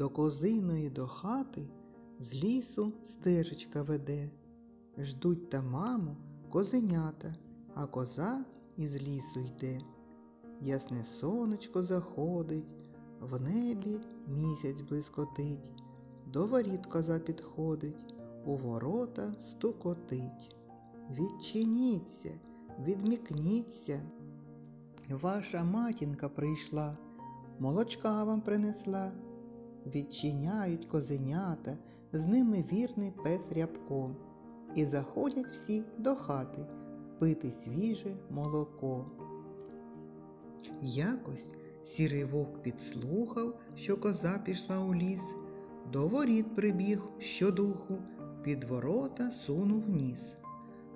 До козиної до хати з лісу стежечка веде. Ждуть та маму козенята, а коза із лісу йде. Ясне сонечко заходить, в небі місяць блискотить. До воріт коза підходить, у ворота стукотить. Відчиніться, відмікніться. Ваша матінка прийшла, молочка вам принесла. Відчиняють козенята, з ними вірний пес рябко. І заходять всі до хати пити свіже молоко. Якось сірий вовк підслухав, що коза пішла у ліс, до воріт прибіг щодуху, під ворота сунув ніс.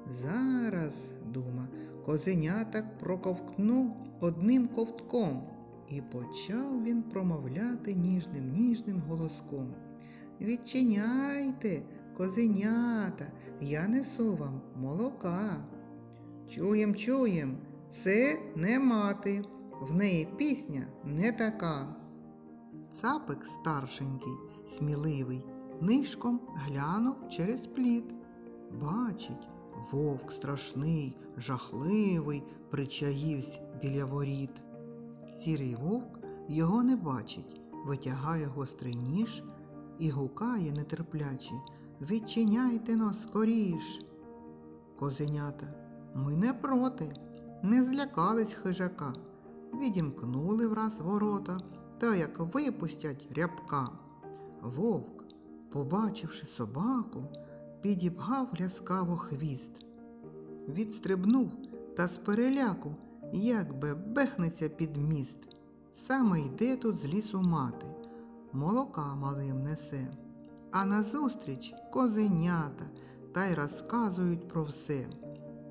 Зараз, дума, козенятак проковтну одним ковтком, і почав він промовляти ніжним ніжним голоском. Відчиняйте, козенята, я несу вам молока. Чуєм, чуєм, це не мати, в неї пісня не така. Цапик старшенький, сміливий, нишком глянув через плід. Бачить, вовк страшний, жахливий, причаївсь біля воріт. Сірий вовк його не бачить, витягає гострий ніж і гукає нетерпляче Відчиняйте но скоріш. Козенята, ми не проти, не злякались хижака, відімкнули враз ворота та як випустять рябка. Вовк, побачивши собаку, підібгав ляскаво хвіст. Відстрибнув та з переляку, як би бехнеться під міст. Саме йде тут з лісу мати, молока малим несе. А назустріч козенята та й розказують про все.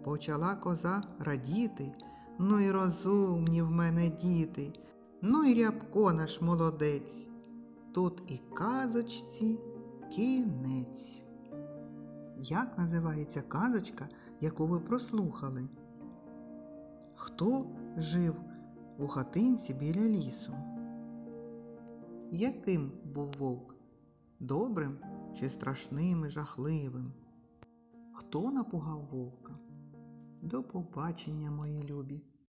Почала коза радіти, ну й розумні в мене діти, ну й рябко наш молодець. Тут і казочці кінець. Як називається казочка, яку ви прослухали? Хто жив у хатинці біля лісу? Яким був вовк? Добрим чи страшним і жахливим? Хто напугав вовка? До побачення, мої любі!